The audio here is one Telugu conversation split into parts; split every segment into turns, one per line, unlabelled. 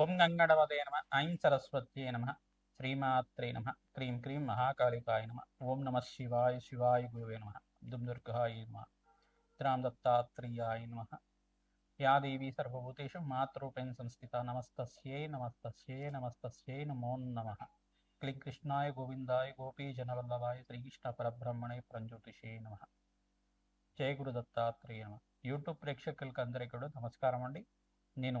ఓం గంగడవదే నమ ఐం సరస్వత్యే నమ శ్రీమాత్రే నమ క్రీం క్రీం మహాకాళికాయ నమ ఓం నమ శివాయ శివాయ గురువే నమ దుమ్ దుర్గాయ నమ త్రాం దత్తాత్రేయాయ నమ యా దేవీ సర్వభూతేషు మాతృపేణ సంస్థిత నమస్తస్యై నమస్తస్యై నమస్తస్యై నమో నమ. క్లి కృష్ణాయ గోవిందాయ గోపీ శ్రీకృష్ణ పరబ్రహ్మణే ప్రంజ్యోతిషే నమ. జయ గురు దత్తాత్రేయ నమ. యూట్యూబ్ ప్రేక్షకులకు అందరికీ కూడా నమస్కారం అండి. నేను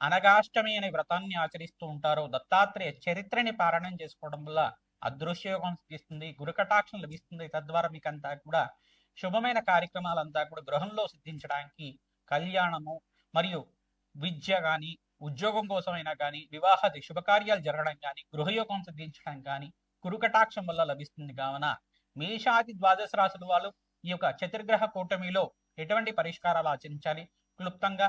అనగాష్టమి అనే వ్రతాన్ని ఆచరిస్తూ ఉంటారు. దత్తాత్రేయ చరిత్రని పారాయణం చేసుకోవడం వల్ల అదృశ్యయోగం సిద్ధిస్తుంది గురుకటాక్షం లభిస్తుంది. తద్వారా మీకు అంతా కూడా శుభమైన కార్యక్రమాలంతా కూడా గృహంలో సిద్ధించడానికి కళ్యాణము మరియు విద్య కానీ ఉద్యోగం కోసమైనా కానీ వివాహాది శుభకార్యాలు జరగడం కానీ గృహయోగం సిద్ధించడం కానీ కురుకటాక్షం వల్ల లభిస్తుంది. కావున మేషాది ద్వాదశ రాశుల వాళ్ళు ఈ యొక్క చతుర్గ్రహ కూటమిలో ఎటువంటి పరిష్కారాలు ఆచరించాలి? క్లుప్తంగా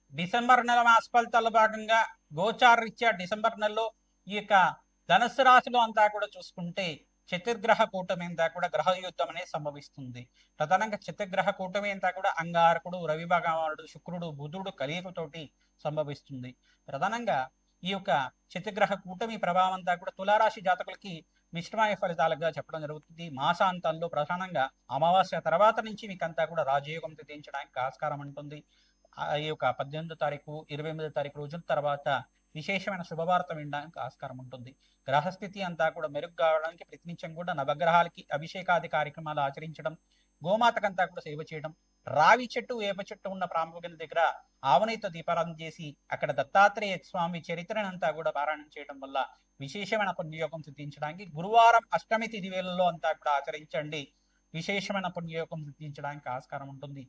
డిసెంబర్ నెల మాస భాగంగా గోచార్ రీత్యా డిసెంబర్ నెలలో ఈ యొక్క ధనస్సు రాశిలో అంతా కూడా చూసుకుంటే చతుర్గ్రహ కూటమి అంతా కూడా గ్రహ యుద్ధం అనేది సంభవిస్తుంది. ప్రధానంగా చతుర్గ్రహ కూటమి అంతా కూడా అంగారకుడు రవి భగవానుడు శుక్రుడు బుధుడు కలియుగతోటి సంభవిస్తుంది. ప్రధానంగా ఈ యొక్క చతుర్గ్రహ కూటమి ప్రభావం అంతా కూడా తులారాశి జాతకులకి మిశ్రమయ ఫలితాలుగా చెప్పడం జరుగుతుంది. మాసాంతంలో ప్రధానంగా అమావాస్య తర్వాత నుంచి మీకంతా కూడా రాజయోగం తెదించడానికి ఆస్కారం ఉంటుంది. ఈ యొక్క పద్దెనిమిదో తారీఖు ఇరవై ఎనిమిదో తారీఖు రోజుల తర్వాత విశేషమైన శుభవార్త వినడానికి ఆస్కారం ఉంటుంది. గ్రహస్థితి అంతా కూడా మెరుగు కావడానికి ప్రతినిత్యం కూడా నవగ్రహాలకి అభిషేకాది కార్యక్రమాలు ఆచరించడం గోమాతకంతా కూడా సేవ చేయడం రావి చెట్టు వేప చెట్టు ఉన్న ప్రాముఖ్యత దగ్గర ఆవనైతో దీపారాధన చేసి అక్కడ దత్తాత్రేయ స్వామి చరిత్రనంతా కూడా పారాయణం చేయడం వల్ల విశేషమైన పుణ్యయోగం సిద్ధించడానికి గురువారం అష్టమి తిథి వేలలో అంతా కూడా ఆచరించండి. విశేషమైన పుణ్యయోగం సిద్ధించడానికి ఆస్కారం ఉంటుంది.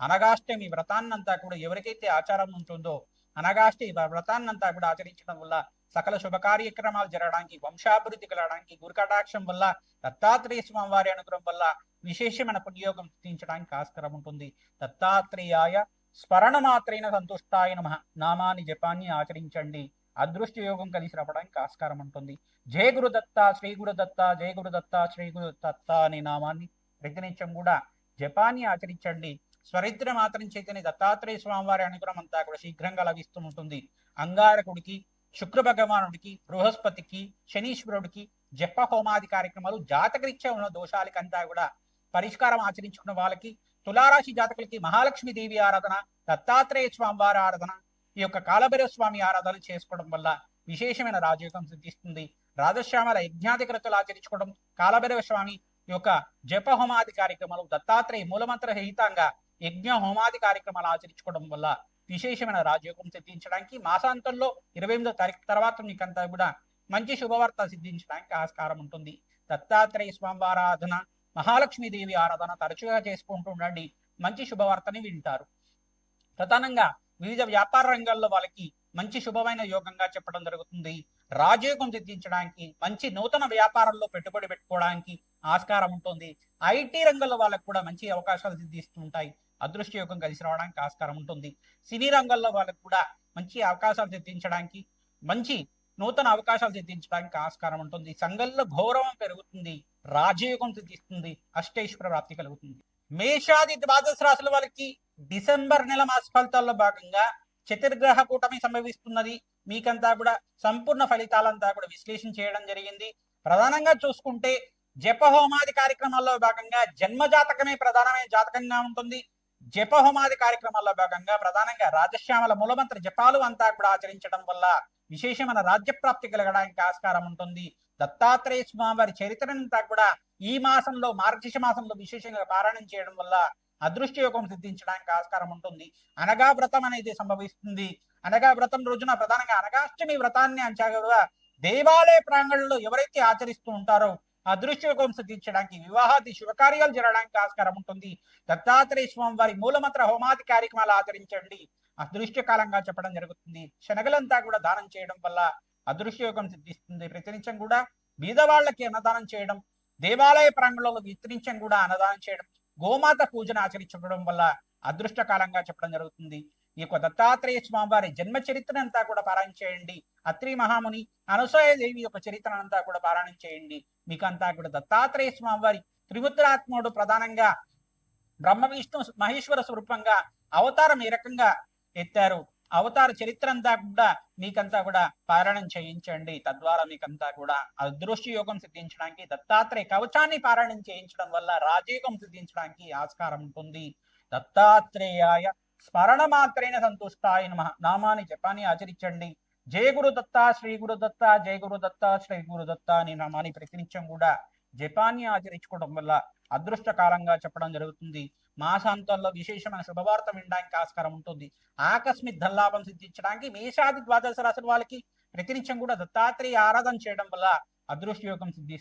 అనగాష్టమి వ్రతాన్నంతా కూడా ఎవరికైతే ఆచారం ఉంటుందో అనగాష్టమి వ్రతాన్నంతా కూడా ఆచరించడం వల్ల సకల శుభ కార్యక్రమాలు జరగడానికి వంశాభివృద్ధి కలగడానికి గురుకటాక్షం వల్ల దత్తాత్రేయ స్వామి వారి అనుగ్రహం వల్ల విశేషమైన పుణ్యోగం సిద్ధించడానికి ఆస్కారం ఉంటుంది. దత్తాత్రేయాయ స్మరణ మాత్రైన సంతుష్టాయ నమ. నామాని జపాన్ని ఆచరించండి. అదృష్ట యోగం కలిసి రావడానికి ఆస్కారం ఉంటుంది. జయ గురు దత్త శ్రీ గురు దత్త జయ గురు దత్త శ్రీ గురు దత్త అనే నామాన్ని ప్రతినిత్యం కూడా జపాన్ని ఆచరించండి. స్వరిద్ర మాత్రం చైతన్య దత్తాత్రేయ స్వామివారి అనుగ్రహం అంతా కూడా శీఘ్రంగా లభిస్తూ ఉంటుంది. అంగారకుడికి శుక్ర భగవానుడికి బృహస్పతికి శనీశ్వరుడికి జప హోమాది కార్యక్రమాలు జాతకరీత్యా ఉన్న దోషాలకంతా కూడా పరిష్కారం ఆచరించుకున్న వాళ్ళకి తులారాశి జాతకులకి మహాలక్ష్మి దేవి ఆరాధన దత్తాత్రేయ స్వామివారి ఆరాధన ఈ యొక్క కాలభైరవ స్వామి ఆరాధన చేసుకోవడం వల్ల విశేషమైన రాజయోగం సిద్ధిస్తుంది. రాజశ్యామల యజ్ఞాధికృతులు ఆచరించుకోవడం కాలభైరవ స్వామి యొక్క జప హోమాది కార్యక్రమాలు దత్తాత్రేయ మూలమంత్ర సహితంగా యజ్ఞ హోమాది కార్యక్రమాలు ఆచరించుకోవడం వల్ల విశేషమైన రాజయోగం సిద్ధించడానికి మాసాంతంలో ఇరవై ఎనిమిదో తారీఖు తర్వాత మీకంతా కూడా మంచి శుభవార్త సిద్ధించడానికి ఆస్కారం ఉంటుంది. దత్తాత్రేయ స్వామి ఆరాధన మహాలక్ష్మీదేవి ఆరాధన తరచుగా చేసుకుంటూ ఉండండి. మంచి శుభవార్తని వింటారు. ప్రధానంగా వివిధ వ్యాపార రంగాల్లో వాళ్ళకి మంచి శుభమైన యోగంగా చెప్పడం జరుగుతుంది. రాజయోగం సిద్ధించడానికి మంచి నూతన వ్యాపారంలో పెట్టుబడి పెట్టుకోవడానికి ఆస్కారం ఉంటుంది. ఐటీ రంగంలో వాళ్ళకు కూడా మంచి అవకాశాలు సిద్ధిస్తుంటాయి అదృష్ట యోగం కలిసి రావడానికి ఆస్కారం ఉంటుంది. సినీ రంగంలో వాళ్ళకు కూడా మంచి అవకాశాలు తెప్పించడానికి మంచి నూతన అవకాశాలు తెప్పించడానికి ఆస్కారం ఉంటుంది. సంఘంలో గౌరవం పెరుగుతుంది రాజయోగం తెప్పిస్తుంది అష్టైశ్వర ప్రాప్తి కలుగుతుంది. మేషాది ద్వాదశ రాశుల వాళ్ళకి డిసెంబర్ నెల మాస ఫలితాల్లో భాగంగా చతుర్గ్రహ కూటమి సంభవిస్తున్నది. మీకంతా కూడా సంపూర్ణ ఫలితాలంతా కూడా విశ్లేషణ చేయడం జరిగింది. ప్రధానంగా చూసుకుంటే జపహోమాది కార్యక్రమాల్లో భాగంగా జన్మ జాతకమే ప్రధానమైన జాతకంగా ఉంటుంది. జపహోమాది కార్యక్రమాల్లో భాగంగా ప్రధానంగా రాజశ్యామల మూలమంత్ర జపాలు అంతా కూడా ఆచరించడం వల్ల విశేషమైన రాజ్య ప్రాప్తి కలగడానికి ఆస్కారం ఉంటుంది. దత్తాత్రేయ స్వామి వారి చరిత్రనంతా కూడా ఈ మాసంలో మార్గశిష మాసంలో విశేషంగా పారాయణం చేయడం వల్ల అదృష్ట యోగం సిద్ధించడానికి ఆస్కారం ఉంటుంది. అనగా వ్రతం అనేది సంభవిస్తుంది. అనగా వ్రతం రోజున ప్రధానంగా అనగాష్టమి వ్రతాన్ని అంచగా దేవాలయ ప్రాంగణంలో ఎవరైతే ఆచరిస్తూ ఉంటారో అదృష్ట సిద్ధించడానికి వివాహాది శుభకార్యాలు జరగడానికి ఆస్కారం ఉంటుంది. దత్తాత్రేయ స్వామి వారి మూలమంత్ర హోమాది కార్యక్రమాలు ఆచరించండి. అదృష్టకాలంగా చెప్పడం జరుగుతుంది. శనగలంతా కూడా దానం చేయడం వల్ల అదృష్ట యోగం సిద్ధిస్తుంది. ప్రతినిత్యం కూడా బీదవాళ్ళకి అన్నదానం చేయడం దేవాలయ ప్రాంగణంలో విస్తరించం కూడా అన్నదానం చేయడం గోమాత పూజను ఆచరించడం వల్ల అదృష్టకాలంగా చెప్పడం జరుగుతుంది. ఈ యొక్క దత్తాత్రేయ స్వామి వారి జన్మ చరిత్ర అంతా కూడా పారాయణ చేయండి. అత్రి మహాముని అనసూయ దేవి యొక్క చరిత్ర అంతా కూడా పారాయణం చేయండి. మీకు అంతా కూడా దత్తాత్రేయ స్వామి వారి త్రిముద్రాత్ముడు ప్రధానంగా బ్రహ్మ విష్ణు మహేశ్వర స్వరూపంగా అవతారం ఏ రకంగా ఎత్తారు. అవతార చరిత్ర అంతా కూడా మీకంతా కూడా పారాయణం చేయించండి. తద్వారా మీకంతా కూడా అదృష్టి యోగం సిద్ధించడానికి దత్తాత్రేయ కవచాన్ని పారాయణం చేయించడం వల్ల రాజయోగం సిద్ధించడానికి ఆస్కారం ఉంటుంది. దత్తాత్రేయాయ స్మరణ మాత్రేన సంతుష్టాయ నమ. నామాన్ని జపాన్ని ఆచరించండి. జయ గురు దత్త శ్రీ గురు దత్త జయ గురు దత్త శ్రీ గురు దత్త అని నామాన్ని ప్రతినిత్యం కూడా జపాన్ని ఆచరించుకోవడం వల్ల అదృష్ట కాలంగా చెప్పడం జరుగుతుంది. మాసాంతంలో విశేషమైన శుభవార్త వినడానికి ఆస్కారం ఉంటుంది. ఆకస్మిక్ ధల్లాభం సిద్ధించడానికి మేషాది ద్వాదశ రాశుల వాళ్ళకి ప్రతినిత్యం కూడా దత్తాత్రేయ ఆరాధన చేయడం వల్ల అదృష్ట యోగం సిద్ధి